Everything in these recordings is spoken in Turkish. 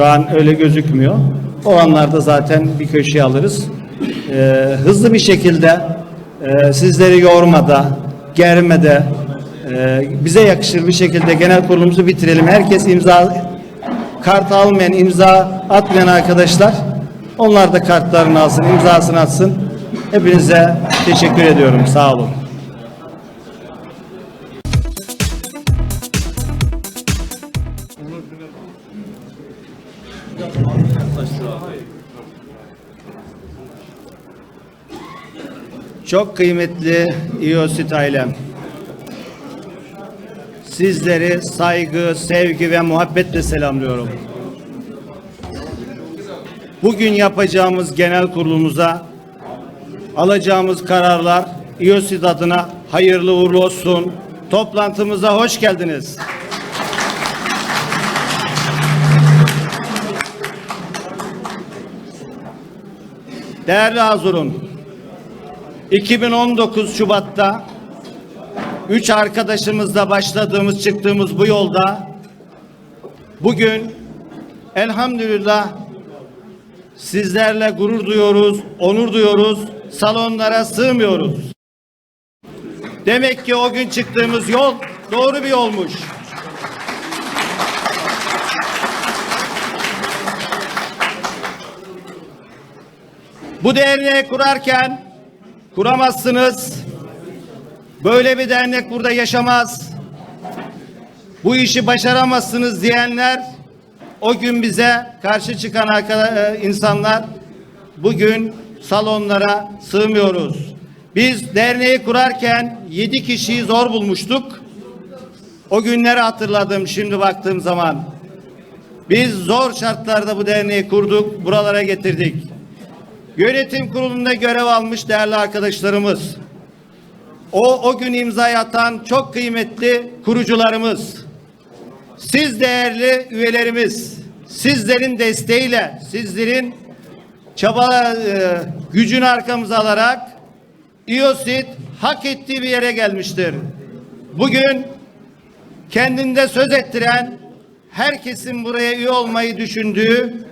Şu an öyle gözükmüyor. O anlarda zaten bir köşeye alırız. Ee, hızlı bir şekilde e, sizleri yormada, germede, e, bize yakışır bir şekilde genel kurulumuzu bitirelim. Herkes imza kart almayan, imza atmayan arkadaşlar onlar da kartlarını alsın, imzasını atsın. Hepinize teşekkür ediyorum. Sağ olun. Çok kıymetli İOSİT ailem. Sizleri saygı, sevgi ve muhabbetle selamlıyorum. Bugün yapacağımız genel kurulumuza alacağımız kararlar İOSİT adına hayırlı uğurlu olsun. Toplantımıza hoş geldiniz. Değerli Hazurun, 2019 Şubat'ta üç arkadaşımızla başladığımız çıktığımız bu yolda bugün elhamdülillah sizlerle gurur duyuyoruz, onur duyuyoruz, salonlara sığmıyoruz. Demek ki o gün çıktığımız yol doğru bir yolmuş. Bu derneği kurarken kuramazsınız. Böyle bir dernek burada yaşamaz. Bu işi başaramazsınız diyenler o gün bize karşı çıkan e, insanlar bugün salonlara sığmıyoruz. Biz derneği kurarken yedi kişiyi zor bulmuştuk. O günleri hatırladım şimdi baktığım zaman. Biz zor şartlarda bu derneği kurduk, buralara getirdik. Yönetim kurulunda görev almış değerli arkadaşlarımız. O o gün imza atan çok kıymetli kurucularımız. Siz değerli üyelerimiz, sizlerin desteğiyle, sizlerin çaba e, gücünü arkamıza alarak İOSİT hak ettiği bir yere gelmiştir. Bugün kendinde söz ettiren herkesin buraya üye olmayı düşündüğü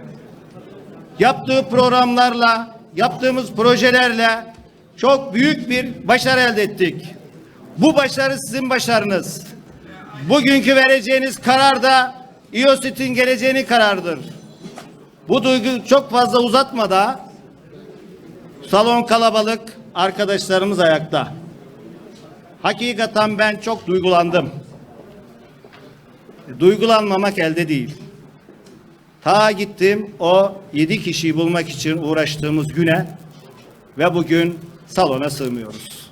yaptığı programlarla, yaptığımız projelerle çok büyük bir başarı elde ettik. Bu başarı sizin başarınız. Bugünkü vereceğiniz karar da İOSİT'in geleceğini karardır. Bu duygu çok fazla uzatmadan salon kalabalık, arkadaşlarımız ayakta. Hakikaten ben çok duygulandım. Duygulanmamak elde değil. Ta gittim o yedi kişiyi bulmak için uğraştığımız güne ve bugün salona sığmıyoruz.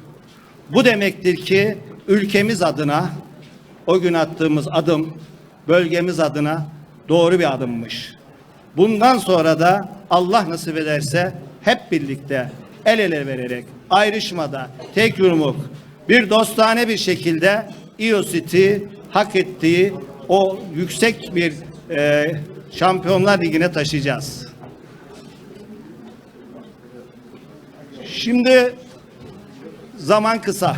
Bu demektir ki ülkemiz adına o gün attığımız adım bölgemiz adına doğru bir adımmış. Bundan sonra da Allah nasip ederse hep birlikte el ele vererek ayrışmada tek yumruk bir dostane bir şekilde İOSİT'i hak ettiği o yüksek bir e, Şampiyonlar Ligi'ne taşıyacağız. Şimdi zaman kısa.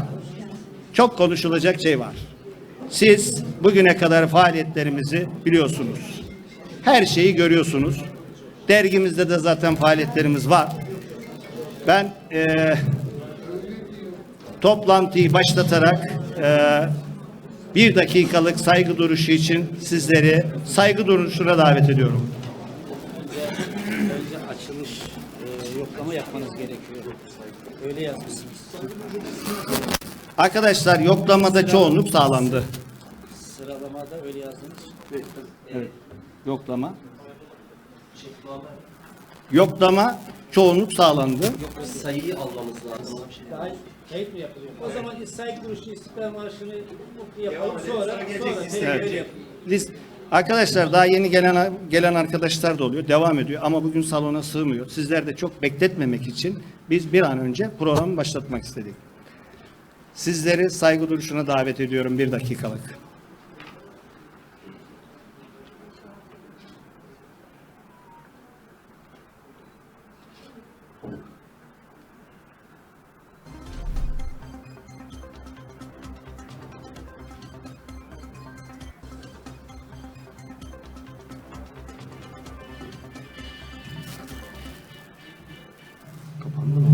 Çok konuşulacak şey var. Siz bugüne kadar faaliyetlerimizi biliyorsunuz. Her şeyi görüyorsunuz. Dergimizde de zaten faaliyetlerimiz var. Ben eee toplantıyı başlatarak eee bir dakikalık saygı duruşu için sizleri saygı duruşuna davet ediyorum. Önce açılış e, yoklama yapmanız gerekiyor. Öyle yazmışsınız. Arkadaşlar yoklamada çoğunluk sağlandı. Sıralamada öyle yazdınız. Evet. Yoklama. Yoklama çoğunluk sağlandı. sayıyı almamız lazım. Daha kayıt mı yapılıyor? O zaman saygı duruşu istiklal marşını yapalım. Sonra, sonra Evet. evet. yapalım. List- Arkadaşlar daha yeni gelen gelen arkadaşlar da oluyor. Devam ediyor ama bugün salona sığmıyor. Sizler de çok bekletmemek için biz bir an önce programı başlatmak istedik. Sizleri saygı duruşuna davet ediyorum bir dakikalık.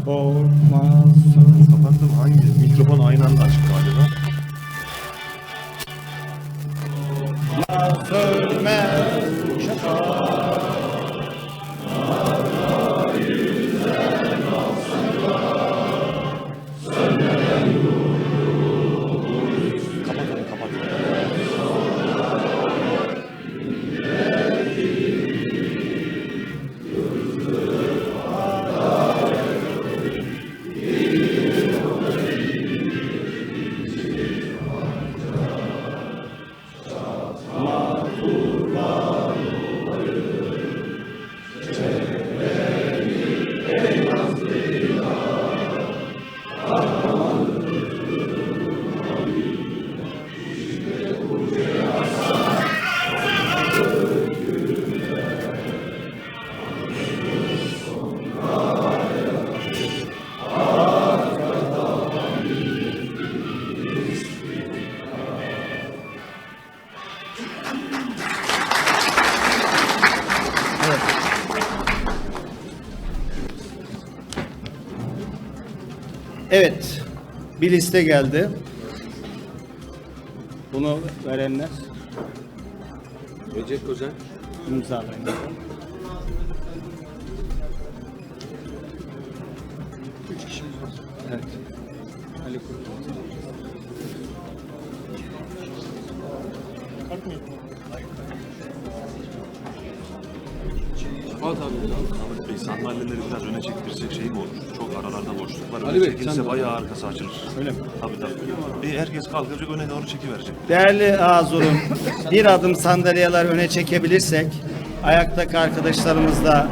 Korkmazsın. Kapattım hangi? Mikrofon aynı anda açık galiba. Sönmez Kapat Bir liste geldi. Bunu verenler Recep Özen. imzalayın. Üç kişimiz var. Evet. Ali Kurtulmuş. Fuat abi. Ahmet Bey sandalyeleri biraz öne çektirsek şey mi olur? Aralarda boşluk var. Ali Öne Bey, çekilse sen de- bayağı arkası açılır. Öyle mi? Tabii tabii. E, herkes kalkacak öne doğru çekiverecek. Değerli Azurum, bir adım sandalyeler öne çekebilirsek ayaktaki arkadaşlarımız da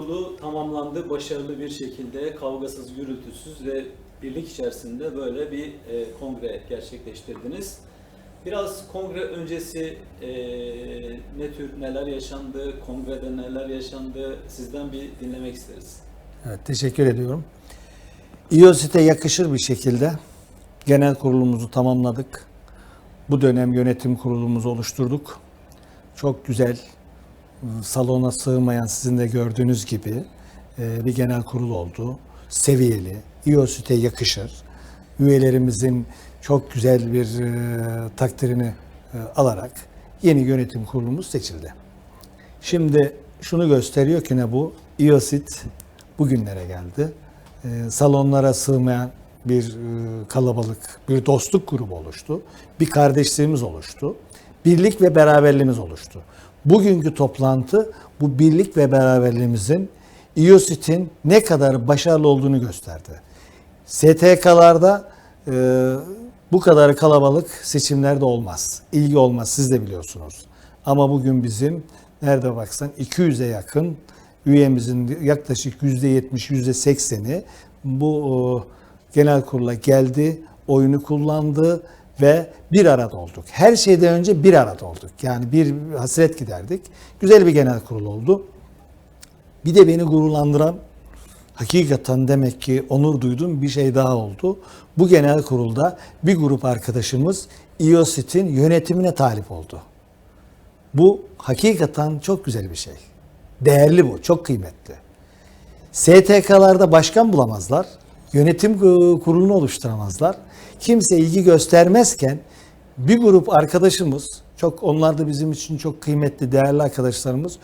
Yolu tamamlandı başarılı bir şekilde kavgasız, gürültüsüz ve birlik içerisinde böyle bir e, kongre gerçekleştirdiniz. Biraz kongre öncesi e, ne tür neler yaşandı, kongrede neler yaşandı sizden bir dinlemek isteriz. Evet, teşekkür ediyorum. İOSİT'e yakışır bir şekilde genel kurulumuzu tamamladık. Bu dönem yönetim kurulumuzu oluşturduk. Çok güzel, salona sığmayan sizin de gördüğünüz gibi e, bir genel kurul oldu. Seviyeli, İOSİT'e yakışır. Üyelerimizin çok güzel bir e, takdirini e, alarak yeni yönetim kurulumuz seçildi. Şimdi şunu gösteriyor ki ne bu? İOSİT bugünlere geldi. Salonlara sığmayan bir kalabalık, bir dostluk grubu oluştu. Bir kardeşliğimiz oluştu. Birlik ve beraberliğimiz oluştu. Bugünkü toplantı bu birlik ve beraberliğimizin İOSİT'in ne kadar başarılı olduğunu gösterdi. STK'larda e, bu kadar kalabalık seçimlerde olmaz. İlgi olmaz siz de biliyorsunuz. Ama bugün bizim nerede baksan 200'e yakın üyemizin yaklaşık %70, %80'i bu genel kurula geldi, oyunu kullandı ve bir arada olduk. Her şeyden önce bir arada olduk. Yani bir hasret giderdik. Güzel bir genel kurul oldu. Bir de beni gururlandıran hakikaten demek ki onur duydum bir şey daha oldu. Bu genel kurulda bir grup arkadaşımız İOSİT'in yönetimine talip oldu. Bu hakikaten çok güzel bir şey. Değerli bu, çok kıymetli. STK'larda başkan bulamazlar. Yönetim kurulunu oluşturamazlar. Kimse ilgi göstermezken bir grup arkadaşımız, çok onlar da bizim için çok kıymetli, değerli arkadaşlarımız,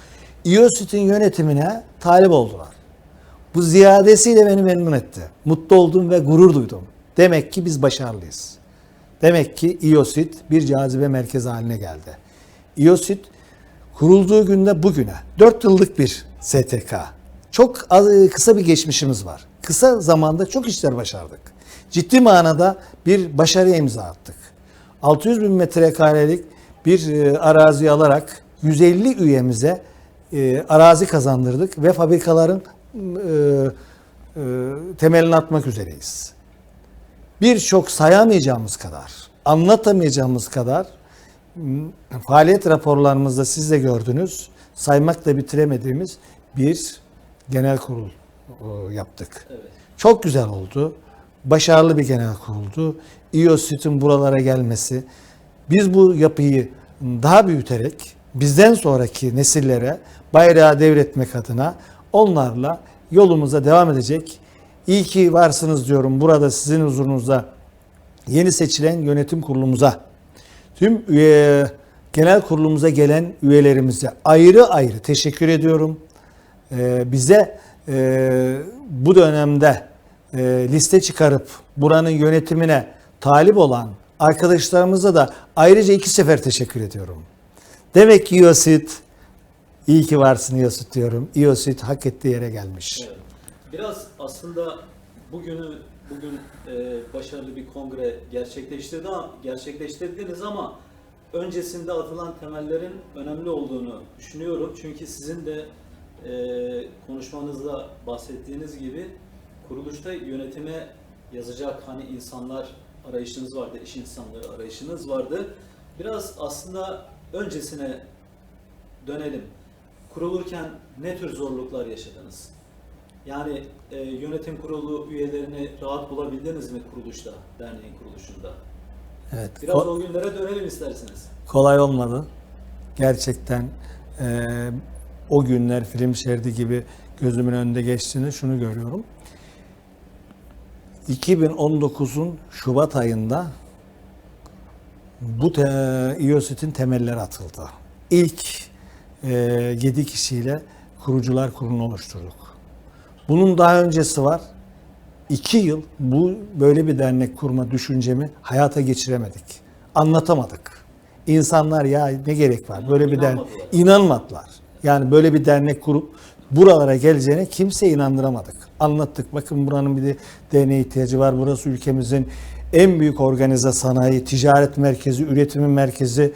İOSİT'in yönetimine talip oldular. Bu ziyadesiyle beni memnun etti. Mutlu oldum ve gurur duydum. Demek ki biz başarılıyız. Demek ki İOSİT bir cazibe merkezi haline geldi. İOSİT kurulduğu günde bugüne 4 yıllık bir STK. Çok az- kısa bir geçmişimiz var. Kısa zamanda çok işler başardık. Ciddi manada bir başarıya imza attık. 600 bin metrekarelik bir e, arazi alarak 150 üyemize e, arazi kazandırdık ve fabrikaların e, e, temelini atmak üzereyiz. Birçok sayamayacağımız kadar, anlatamayacağımız kadar faaliyet raporlarımızda siz de gördünüz, saymakla bitiremediğimiz bir genel kurul yaptık. Evet. Çok güzel oldu. Başarılı bir genel kuruldu. İOSİT'in buralara gelmesi, biz bu yapıyı daha büyüterek bizden sonraki nesillere bayrağı devretmek adına onlarla yolumuza devam edecek. İyi ki varsınız diyorum burada sizin huzurunuzda yeni seçilen yönetim kurulumuza, tüm üye, genel kurulumuza gelen üyelerimize ayrı ayrı teşekkür ediyorum. Ee, bize e, bu dönemde e, liste çıkarıp buranın yönetimine talip olan arkadaşlarımıza da ayrıca iki sefer teşekkür ediyorum. Demek ki İOSİT, iyi ki varsın İOSİT diyorum. İOSİT hak ettiği yere gelmiş. Biraz aslında bugünü bugün e, başarılı bir kongre gerçekleştirdi gerçekleştirdiniz ama öncesinde atılan temellerin önemli olduğunu düşünüyorum. Çünkü sizin de e, konuşmanızda bahsettiğiniz gibi kuruluşta yönetime yazacak hani insanlar arayışınız vardı, iş insanları arayışınız vardı. Biraz aslında öncesine dönelim. Kurulurken ne tür zorluklar yaşadınız? Yani e, yönetim kurulu üyelerini rahat bulabildiniz mi kuruluşta, derneğin kuruluşunda? Evet. Biraz o günlere dönelim isterseniz. kolay olmadı. Gerçekten e, o günler film şeridi gibi gözümün önünde geçtiğini şunu görüyorum. 2019'un Şubat ayında bu te, İOSİT'in temelleri atıldı. İlk e, 7 kişiyle kurucular kurulunu oluşturduk. Bunun daha öncesi var. İki yıl bu böyle bir dernek kurma düşüncemi hayata geçiremedik. Anlatamadık. İnsanlar ya ne gerek var böyle bir dernek inanmadılar. Yani böyle bir dernek kurup buralara geleceğine kimse inandıramadık. Anlattık. Bakın buranın bir de derneğe ihtiyacı var. Burası ülkemizin en büyük organize sanayi, ticaret merkezi, üretimin merkezi.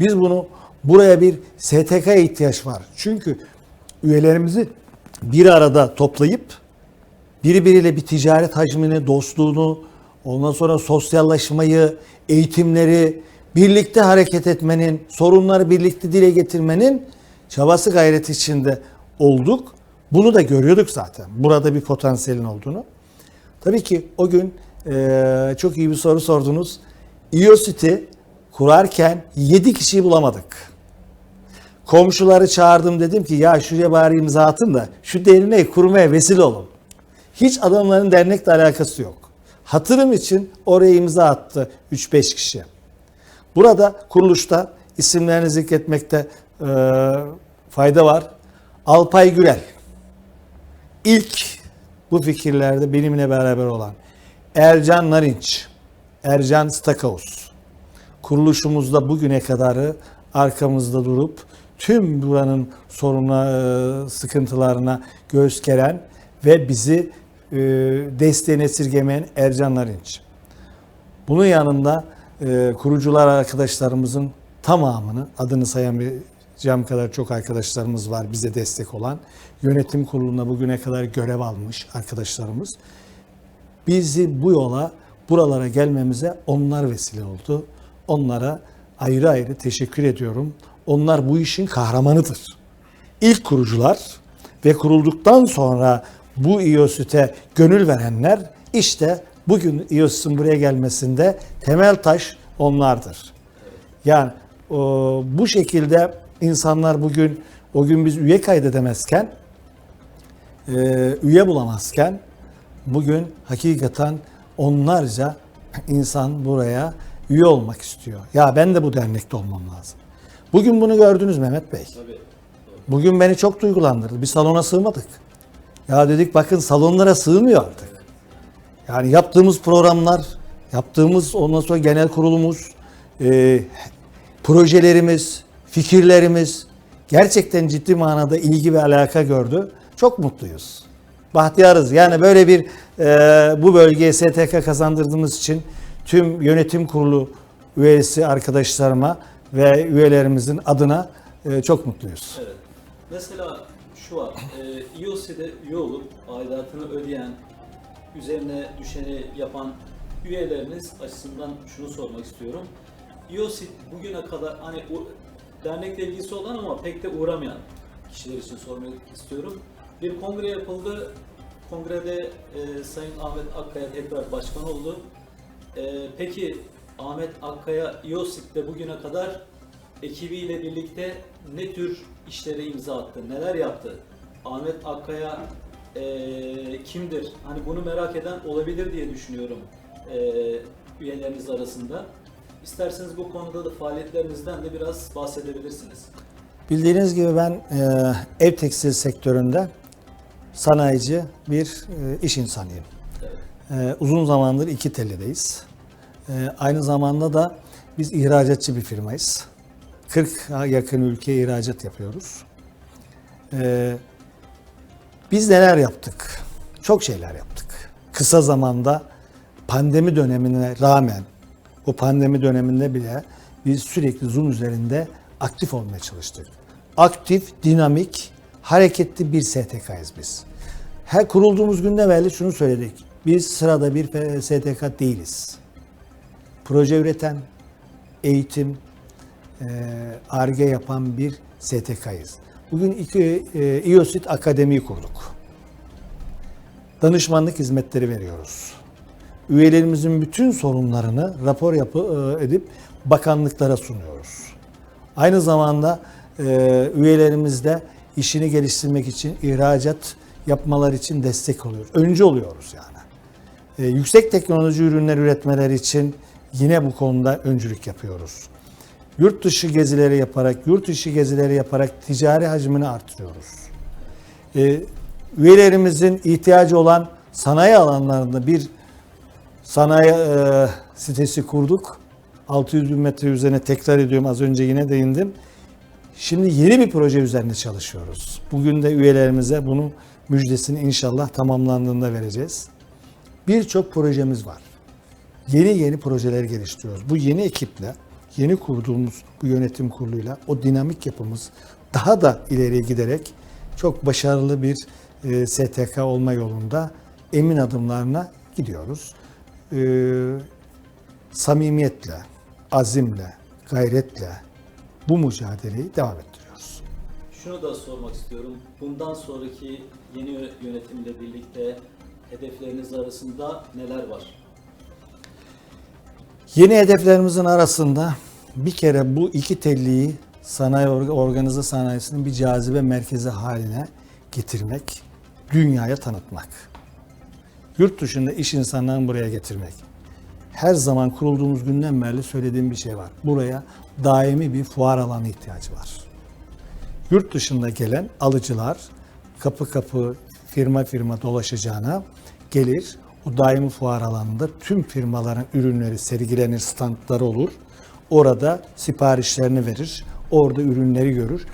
Biz bunu buraya bir STK'ya ihtiyaç var. Çünkü üyelerimizi bir arada toplayıp birbiriyle bir ticaret hacmini, dostluğunu, ondan sonra sosyallaşmayı, eğitimleri, birlikte hareket etmenin, sorunları birlikte dile getirmenin çabası gayreti içinde olduk. Bunu da görüyorduk zaten. Burada bir potansiyelin olduğunu. Tabii ki o gün eee, çok iyi bir soru sordunuz. İOSİT'i kurarken 7 kişiyi bulamadık. Komşuları çağırdım dedim ki ya şuraya bari imza atın da şu derneği kurmaya vesile olun. Hiç adamların dernekle alakası yok. Hatırım için oraya imza attı 3-5 kişi. Burada kuruluşta isimlerini zikretmekte e, fayda var. Alpay Gürel. İlk bu fikirlerde benimle beraber olan Ercan Narinç, Ercan Stakaus. Kuruluşumuzda bugüne kadarı arkamızda durup tüm buranın soruna, e, sıkıntılarına göğüs geren ve bizi e, desteğini esirgemeyen Ercan Narinç. Bunun yanında e, kurucular arkadaşlarımızın tamamını adını sayamayacağım kadar çok arkadaşlarımız var bize destek olan. Yönetim kuruluna bugüne kadar görev almış arkadaşlarımız. Bizi bu yola buralara gelmemize onlar vesile oldu. Onlara ayrı ayrı teşekkür ediyorum. Onlar bu işin kahramanıdır. İlk kurucular ve kurulduktan sonra bu İOSİT'e gönül verenler işte bugün İOSİT'in buraya gelmesinde temel taş onlardır. Yani o, bu şekilde insanlar bugün o gün biz üye kaydedemezken e, üye bulamazken bugün hakikaten onlarca insan buraya üye olmak istiyor. Ya ben de bu dernekte olmam lazım. Bugün bunu gördünüz Mehmet Bey. Bugün beni çok duygulandırdı. Bir salona sığmadık. Ya dedik bakın salonlara sığmıyor artık. Yani yaptığımız programlar, yaptığımız ondan sonra genel kurulumuz, e, projelerimiz, fikirlerimiz gerçekten ciddi manada ilgi ve alaka gördü. Çok mutluyuz. Bahtiyarız. Yani böyle bir e, bu bölgeye STK kazandırdığımız için tüm yönetim kurulu üyesi arkadaşlarıma ve üyelerimizin adına e, çok mutluyuz. Evet. Mesela şu var, e, İOSİ'de üye olup aidatını ödeyen, üzerine düşeni yapan üyeleriniz açısından şunu sormak istiyorum. İOSİ bugüne kadar hani dernekle ilgisi olan ama pek de uğramayan kişiler için sormak istiyorum. Bir kongre yapıldı, kongrede e, Sayın Ahmet Akkaya tekrar başkan oldu. E, peki Ahmet Akkaya İOSİT'te bugüne kadar ekibiyle birlikte ne tür işlere imza attı, neler yaptı? Ahmet Akkaya e, kimdir? Hani bunu merak eden olabilir diye düşünüyorum e, üyeleriniz arasında. İsterseniz bu konuda da faaliyetlerinizden de biraz bahsedebilirsiniz. Bildiğiniz gibi ben e, ev tekstil sektöründe sanayici bir e, iş insanıyım. E, uzun zamandır iki tellideyiz. E, aynı zamanda da biz ihracatçı bir firmayız. 40'a yakın ülkeye ihracat yapıyoruz. E, biz neler yaptık? Çok şeyler yaptık. Kısa zamanda pandemi dönemine rağmen o pandemi döneminde bile biz sürekli Zoom üzerinde aktif olmaya çalıştık. Aktif, dinamik, hareketli bir STK'yız biz. Her kurulduğumuz günden beri şunu söyledik. Biz sırada bir STK değiliz. Proje üreten, eğitim, ARGE yapan bir STK'yız. Bugün iki e, İOSİT Akademi'yi kurduk. Danışmanlık hizmetleri veriyoruz. Üyelerimizin bütün sorunlarını rapor yapı e, edip bakanlıklara sunuyoruz. Aynı zamanda e, üyelerimiz de işini geliştirmek için ihracat yapmalar için destek oluyoruz. Öncü oluyoruz yani. E, yüksek teknoloji ürünler üretmeleri için yine bu konuda öncülük yapıyoruz. Yurt dışı gezileri yaparak, yurt dışı gezileri yaparak ticari hacmini artırıyoruz. E, üyelerimizin ihtiyacı olan sanayi alanlarında bir sanayi e, sitesi kurduk. 600 bin metre üzerine tekrar ediyorum az önce yine değindim. Şimdi yeni bir proje üzerinde çalışıyoruz. Bugün de üyelerimize bunun müjdesini inşallah tamamlandığında vereceğiz. Birçok projemiz var. Yeni yeni projeler geliştiriyoruz. Bu yeni ekiple, yeni kurduğumuz bu yönetim kuruluyla o dinamik yapımız daha da ileriye giderek çok başarılı bir e, STK olma yolunda emin adımlarına gidiyoruz. E, samimiyetle, azimle, gayretle bu mücadeleyi devam ettiriyoruz. Şunu da sormak istiyorum. Bundan sonraki yeni yö- yönetimle birlikte hedefleriniz arasında neler var? Yeni hedeflerimizin arasında bir kere bu iki telliyi sanayi orga- organize sanayisinin bir cazibe merkezi haline getirmek, dünyaya tanıtmak. Yurt dışında iş insanlarını buraya getirmek. Her zaman kurulduğumuz günden beri söylediğim bir şey var. Buraya daimi bir fuar alanı ihtiyacı var. Yurt dışında gelen alıcılar kapı kapı firma firma dolaşacağına gelir. O daimi fuar alanında tüm firmaların ürünleri sergilenir, standları olur. Orada siparişlerini verir. Orada ürünleri görür.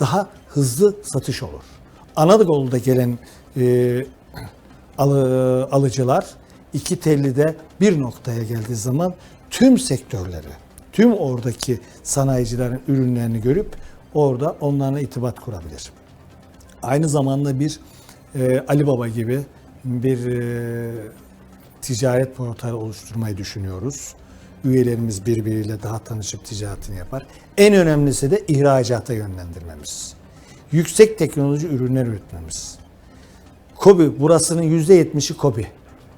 Daha hızlı satış olur. Anadolu'da gelen e, alı- alıcılar iki tellide bir noktaya geldiği zaman tüm sektörleri, tüm oradaki sanayicilerin ürünlerini görüp orada onlarla itibat kurabilir. Aynı zamanda bir e, Ali Baba gibi bir e, ticaret portali oluşturmayı düşünüyoruz. Üyelerimiz birbiriyle daha tanışıp ticaretini yapar. En önemlisi de ihracata yönlendirmemiz. Yüksek teknoloji ürünler üretmemiz. Kobi, burasının %70'i Kobi.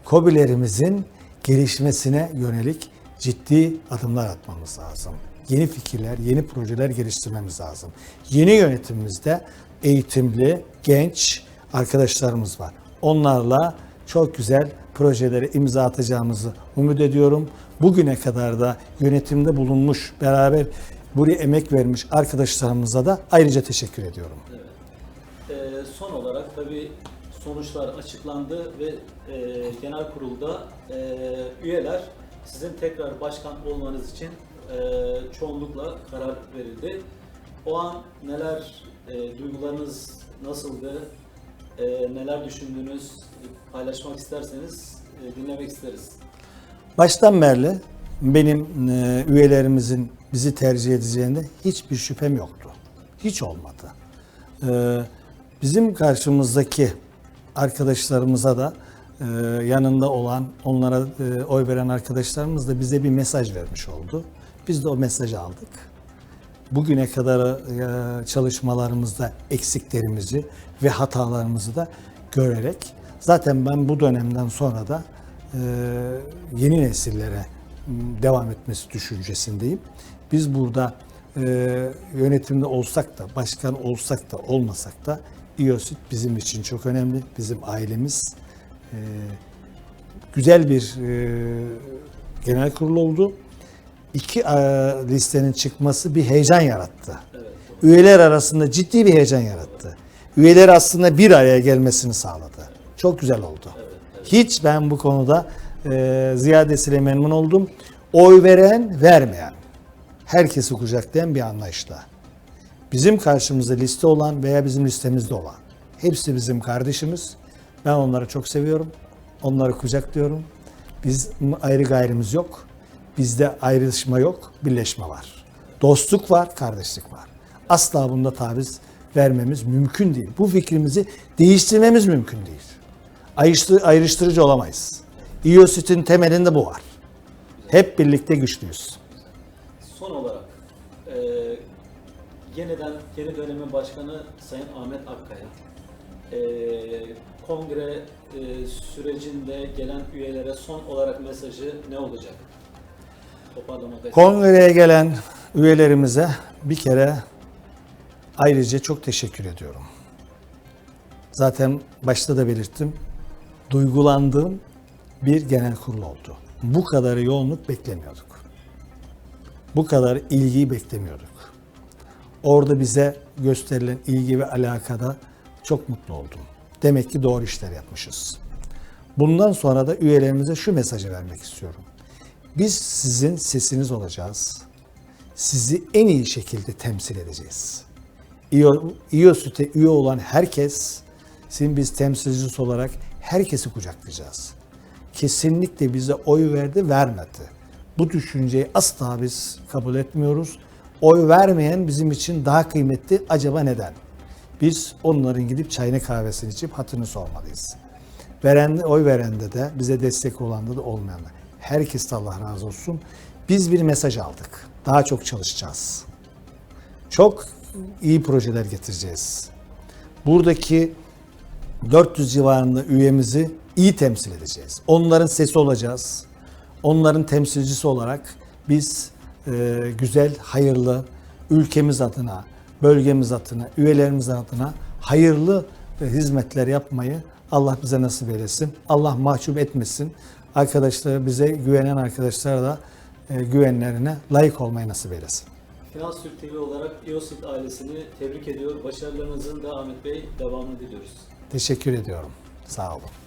Kobilerimizin gelişmesine yönelik ciddi adımlar atmamız lazım. Yeni fikirler, yeni projeler geliştirmemiz lazım. Yeni yönetimimizde eğitimli, genç arkadaşlarımız var. Onlarla çok güzel projelere imza atacağımızı umut ediyorum. Bugüne kadar da yönetimde bulunmuş, beraber buraya emek vermiş arkadaşlarımıza da ayrıca teşekkür ediyorum. Ee, son olarak tabii sonuçlar açıklandı ve e, genel kurulda e, üyeler sizin tekrar başkan olmanız için e, çoğunlukla karar verildi. O an neler, e, duygularınız nasıldı, e, neler düşündünüz paylaşmak isterseniz e, dinlemek isteriz. Baştan beri benim e, üyelerimizin bizi tercih edeceğinde hiçbir şüphem yoktu. Hiç olmadı. E, bizim karşımızdaki arkadaşlarımıza da e, yanında olan, onlara e, oy veren arkadaşlarımız da bize bir mesaj vermiş oldu. Biz de o mesajı aldık. Bugüne kadar e, çalışmalarımızda eksiklerimizi ve hatalarımızı da görerek Zaten ben bu dönemden sonra da e, yeni nesillere devam etmesi düşüncesindeyim. Biz burada e, yönetimde olsak da, başkan olsak da olmasak da İOSİT bizim için çok önemli. Bizim ailemiz e, güzel bir e, genel kurul oldu. İki e, listenin çıkması bir heyecan yarattı. Üyeler arasında ciddi bir heyecan yarattı. Üyeler aslında bir araya gelmesini sağladı. Çok güzel oldu. Hiç ben bu konuda e, ziyadesiyle memnun oldum. Oy veren, vermeyen, herkesi kucaklayan bir anlayışla. Bizim karşımızda liste olan veya bizim listemizde olan hepsi bizim kardeşimiz. Ben onları çok seviyorum. Onları kucaklıyorum. Biz ayrı gayrimiz yok. Bizde ayrışma yok, birleşme var. Dostluk var, kardeşlik var. Asla bunda taviz vermemiz mümkün değil. Bu fikrimizi değiştirmemiz mümkün değil. Ayrıştı- ayrıştırıcı olamayız. İyosit'in temelinde bu var. Hep birlikte güçlüyüz. Son olarak e, yeniden yeni dönemin başkanı Sayın Ahmet Akkaya e, kongre e, sürecinde gelen üyelere son olarak mesajı ne olacak? Kongreye gelen üyelerimize bir kere ayrıca çok teşekkür ediyorum. Zaten başta da belirttim. Duygulandığım bir genel kurul oldu. Bu kadar yoğunluk beklemiyorduk. Bu kadar ilgiyi beklemiyorduk. Orada bize gösterilen ilgi ve alakada çok mutlu oldum. Demek ki doğru işler yapmışız. Bundan sonra da üyelerimize şu mesajı vermek istiyorum. Biz sizin sesiniz olacağız. Sizi en iyi şekilde temsil edeceğiz. İyo, İYOSÜT'e üye olan herkes, sizin biz temsilcisi olarak herkesi kucaklayacağız. Kesinlikle bize oy verdi, vermedi. Bu düşünceyi asla biz kabul etmiyoruz. Oy vermeyen bizim için daha kıymetli. Acaba neden? Biz onların gidip çayını kahvesini içip hatırını sormalıyız. Veren, oy verende de bize destek olanda da olmayanda. Herkes de Allah razı olsun. Biz bir mesaj aldık. Daha çok çalışacağız. Çok iyi projeler getireceğiz. Buradaki 400 civarında üyemizi iyi temsil edeceğiz. Onların sesi olacağız. Onların temsilcisi olarak biz güzel, hayırlı, ülkemiz adına, bölgemiz adına, üyelerimiz adına hayırlı e, hizmetler yapmayı Allah bize nasip eylesin. Allah mahcup etmesin. Arkadaşlar bize güvenen arkadaşlara da e, güvenlerine layık olmayı nasip eylesin. Finans Türk TV olarak İOSİT ailesini tebrik ediyor. Başarılarınızın da Ahmet Bey devamını diliyoruz. Teşekkür ediyorum. Sağ olun.